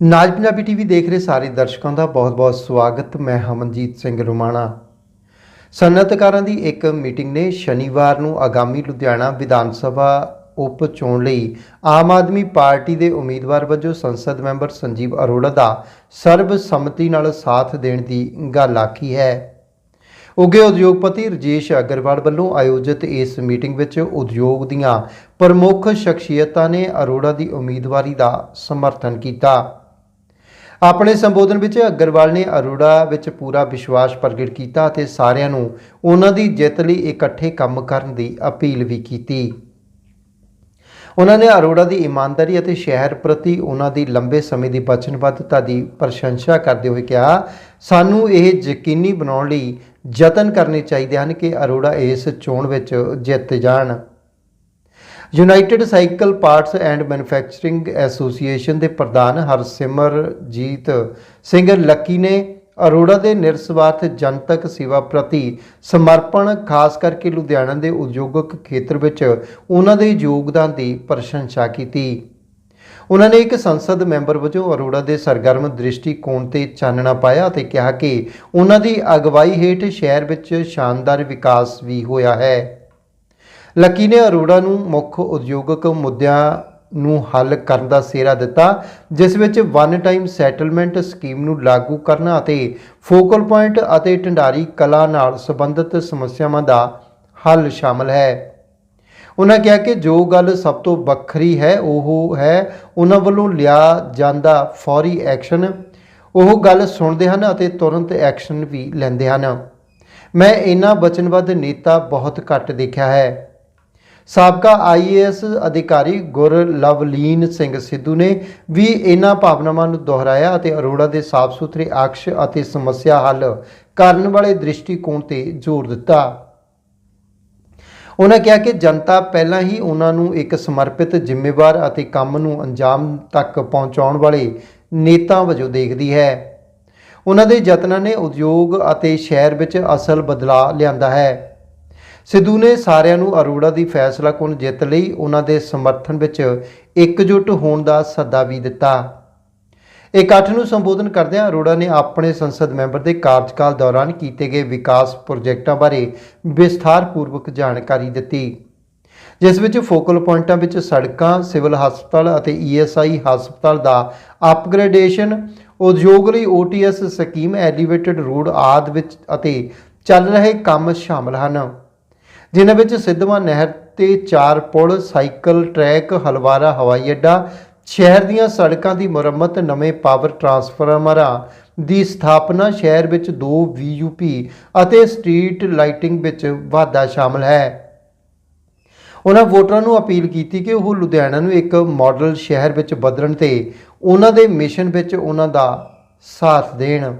ਨਾਜ Punjabi TV ਦੇਖ ਰਹੇ ਸਾਰੇ ਦਰਸ਼ਕਾਂ ਦਾ ਬਹੁਤ-ਬਹੁਤ ਸਵਾਗਤ। ਮੈਂ ਹਮਨਜੀਤ ਸਿੰਘ ਰੁਮਾਣਾ। ਸਨਅਤਕਾਰਾਂ ਦੀ ਇੱਕ ਮੀਟਿੰਗ ਨੇ ਸ਼ਨੀਵਾਰ ਨੂੰ ਆਗਾਮੀ ਲੁਧਿਆਣਾ ਵਿਧਾਨ ਸਭਾ ਉਪ ਚੋਣ ਲਈ ਆਮ ਆਦਮੀ ਪਾਰਟੀ ਦੇ ਉਮੀਦਵਾਰ ਵਜੋਂ ਸੰਸਦ ਮੈਂਬਰ ਸੰਜੀਵ ਅਰੋੜਾ ਦਾ ਸਰਬਸੰਮਤੀ ਨਾਲ ਸਾਥ ਦੇਣ ਦੀ ਗੱਲ ਆਖੀ ਹੈ। ਉੱਘੇ ਉਦਯੋਗਪਤੀ ਰਜੇਸ਼ ਅਗਰਵਾਲ ਵੱਲੋਂ ਆਯੋਜਿਤ ਇਸ ਮੀਟਿੰਗ ਵਿੱਚ ਉਦਯੋਗ ਦੀਆਂ ਪ੍ਰਮੁੱਖ ਸ਼ਖਸੀਅਤਾਂ ਨੇ ਅਰੋੜਾ ਦੀ ਉਮੀਦਵਾਰੀ ਦਾ ਸਮਰਥਨ ਕੀਤਾ। ਆਪਣੇ ਸੰਬੋਧਨ ਵਿੱਚ ਅਗਰਵਾਲ ਨੇ ਅਰੋੜਾ ਵਿੱਚ ਪੂਰਾ ਵਿਸ਼ਵਾਸ ਪ੍ਰਗਟ ਕੀਤਾ ਅਤੇ ਸਾਰਿਆਂ ਨੂੰ ਉਹਨਾਂ ਦੀ ਜਿੱਤ ਲਈ ਇਕੱਠੇ ਕੰਮ ਕਰਨ ਦੀ ਅਪੀਲ ਵੀ ਕੀਤੀ। ਉਹਨਾਂ ਨੇ ਅਰੋੜਾ ਦੀ ਇਮਾਨਦਾਰੀ ਅਤੇ ਸ਼ਹਿਰ ਪ੍ਰਤੀ ਉਹਨਾਂ ਦੀ ਲੰਬੇ ਸਮੇਂ ਦੀ ਵਚਨਬੱਧਤਾ ਦੀ ਪ੍ਰਸ਼ੰਸਾ ਕਰਦੇ ਹੋਏ ਕਿਹਾ, ਸਾਨੂੰ ਇਹ ਯਕੀਨੀ ਬਣਾਉਣ ਲਈ ਯਤਨ ਕਰਨੇ ਚਾਹੀਦੇ ਹਨ ਕਿ ਅਰੋੜਾ ਇਸ ਚੋਣ ਵਿੱਚ ਜਿੱਤ ਜਾਣ। United cycle parts and manufacturing association ਦੇ ਪ੍ਰਧਾਨ ਹਰਸਿਮਰਜੀਤ ਸਿੰਘ ਲੱਕੀ ਨੇ ਅਰੋੜਾ ਦੇ ਨਿਰਸਵਾਰਥ ਜਨਤਕ ਸੇਵਾ ਪ੍ਰਤੀ ਸਮਰਪਣ, ਖਾਸ ਕਰਕੇ ਲੁਧਿਆਣਾ ਦੇ ਉਦਯੋਗਿਕ ਖੇਤਰ ਵਿੱਚ ਉਹਨਾਂ ਦੇ ਯੋਗਦਾਨ ਦੀ ਪ੍ਰਸ਼ੰਸਾ ਕੀਤੀ। ਉਹਨਾਂ ਨੇ ਇੱਕ ਸੰਸਦ ਮੈਂਬਰ ਵਜੋਂ ਅਰੋੜਾ ਦੇ ਸਰਗਰਮ ਦ੍ਰਿਸ਼ਟੀਕੋਣ ਤੇ ਚਾਨਣਾ ਪਾਇਆ ਅਤੇ ਕਿਹਾ ਕਿ ਉਹਨਾਂ ਦੀ ਅਗਵਾਈ ਹੇਠ ਸ਼ਹਿਰ ਵਿੱਚ ਸ਼ਾਨਦਾਰ ਵਿਕਾਸ ਵੀ ਹੋਇਆ ਹੈ। ਲੱਕੀ ਨੇ ਅਰੋੜਾ ਨੂੰ ਮੁੱਖ ਉਦਯੋਗਿਕ ਮੁੱਦਿਆਂ ਨੂੰ ਹੱਲ ਕਰਨ ਦਾ ਸਿਹਰਾ ਦਿੱਤਾ, ਜਿਸ ਵਿੱਚ ਵਨ ਟਾਈਮ ਸੈਟਲਮੈਂਟ ਸਕੀਮ ਨੂੰ ਲਾਗੂ ਕਰਨਾ ਅਤੇ ਫੋਕਲ ਪੁਆਇੰਟ ਅਤੇ ਢੰਡਾਰੀ ਕਲਾ ਨਾਲ ਸੰਬੰਧਿਤ ਸਮੱਸਿਆਵਾਂ ਦਾ ਹੱਲ ਸ਼ਾਮਲ ਹੈ। ਉਹਨਾਂ ਕਿਹਾ ਕਿ ਜੋ ਗੱਲ ਸਭ ਤੋਂ ਵੱਖਰੀ ਹੈ, ਉਹ ਹੈ ਉਹਨਾਂ ਵੱਲੋਂ ਲਿਆ ਜਾਂਦਾ ਫੌਰੀ ਐਕਸ਼ਨ। ਉਹ ਗੱਲ ਸੁਣਦੇ ਹਨ ਅਤੇ ਤੁਰੰਤ ਐਕਸ਼ਨ ਵੀ ਲੈਂਦੇ ਹਨ। ਮੈਂ ਇਹਨਾਂ ਵਚਨਬੱਧ ਨੇਤਾ ਬਹੁਤ ਘੱਟ ਦੇਖਿਆ ਹੈ। ਸਾਬਕਾ ਆਈਏਐਸ ਅਧਿਕਾਰੀ ਗੁਰਲਵਲੀਨ ਸਿੰਘ ਸਿੱਧੂ ਨੇ ਵੀ ਇਹਨਾਂ ਭਾਵਨਾਵਾਂ ਨੂੰ ਦੁਹਰਾਇਆ ਅਤੇ ਅਰੋੜਾ ਦੇ ਸਾਫ਼ ਸੁਥਰੇ ਅਕਸ਼ ਅਤੇ ਸਮੱਸਿਆ ਹੱਲ ਕਰਨ ਵਾਲੇ ਦ੍ਰਿਸ਼ਟੀਕੋਣ ਤੇ ਜ਼ੋਰ ਦਿੱਤਾ। ਉਹਨਾਂ ਕਿਹਾ ਕਿ ਜਨਤਾ ਪਹਿਲਾਂ ਹੀ ਉਹਨਾਂ ਨੂੰ ਇੱਕ ਸਮਰਪਿਤ ਜ਼ਿੰਮੇਵਾਰ ਅਤੇ ਕੰਮ ਨੂੰ ਅੰਜਾਮ ਤੱਕ ਪਹੁੰਚਾਉਣ ਵਾਲੇ ਨੇਤਾ ਵਜੋਂ ਦੇਖਦੀ ਹੈ। ਉਹਨਾਂ ਦੇ ਯਤਨਾਂ ਨੇ ਉਦਯੋਗ ਅਤੇ ਸ਼ਹਿਰ ਵਿੱਚ ਅਸਲ ਬਦਲਾਅ ਲਿਆਂਦਾ ਹੈ। ਸਿੱਧੂ ਨੇ ਸਾਰਿਆਂ ਨੂੰ ਅਰੋੜਾ ਦੀ ਫੈਸਲਾ ਕੋਲ ਜਿੱਤ ਲਈ ਉਹਨਾਂ ਦੇ ਸਮਰਥਨ ਵਿੱਚ ਇਕਜੁੱਟ ਹੋਣ ਦਾ ਸੱਦਾ ਵੀ ਦਿੱਤਾ। ਇਕੱਠ ਨੂੰ ਸੰਬੋਧਨ ਕਰਦਿਆਂ ਅਰੋੜਾ ਨੇ ਆਪਣੇ ਸੰਸਦ ਮੈਂਬਰ ਦੇ ਕਾਰਜਕਾਲ ਦੌਰਾਨ ਕੀਤੇ ਗਏ ਵਿਕਾਸ ਪ੍ਰੋਜੈਕਟਾਂ ਬਾਰੇ ਵਿਸਥਾਰਪੂਰਵਕ ਜਾਣਕਾਰੀ ਦਿੱਤੀ, ਜਿਸ ਵਿੱਚ ਫੋਕਲ ਪੁਆਇੰਟਾਂ ਵਿੱਚ ਸੜਕਾਂ, ਸਿਵਲ ਹਸਪਤਾਲ ਅਤੇ ਈਐਸਆਈ ਹਸਪਤਾਲ ਦਾ ਅਪਗ੍ਰੇਡੇਸ਼ਨ, ਉਦਯੋਗ ਲਈ ਓਟੀਐਸ ਸਕੀਮ, ਐਲੀਵੇਟਡ ਰੋਡ ਆਦਿ ਵਿੱਚ ਅਤੇ ਚੱਲ ਰਹੇ ਕੰਮ ਸ਼ਾਮਲ ਹਨ। ਜਿਨ੍ਹਾਂ ਵਿੱਚ ਸਿੱਧਵਾਂ ਨਹਿਰ ਤੇ ਚਾਰ ਪੁਲ, ਸਾਈਕਲ, ਟਰੈਕ, ਹਲਵਾਰਾ, ਹਵਾਈ ਅੱਡਾ, ਸ਼ਹਿਰ ਦੀਆਂ ਸੜਕਾਂ ਦੀ ਮੁਰੰਮਤ, ਨਵੇਂ ਪਾਵਰ ਟਰਾਂਸਫਾਰਮਰਾਂ ਦੀ ਸਥਾਪਨਾ, ਸ਼ਹਿਰ ਵਿੱਚ ਦੋ ਵੀਯੂਪੀ ਅਤੇ ਸਟਰੀਟ ਲਾਈਟਿੰਗ ਵਿੱਚ ਵਾਧਾ ਸ਼ਾਮਲ ਹੈ। ਉਹਨਾਂ ਵੋਟਰਾਂ ਨੂੰ ਅਪੀਲ ਕੀਤੀ ਕਿ ਉਹ ਲੁਧਿਆਣਾ ਨੂੰ ਇੱਕ ਮਾਡਲ ਸ਼ਹਿਰ ਵਿੱਚ ਬਦਲਣ ਤੇ ਉਹਨਾਂ ਦੇ ਮਿਸ਼ਨ ਵਿੱਚ ਉਹਨਾਂ ਦਾ ਸਾਥ ਦੇਣ।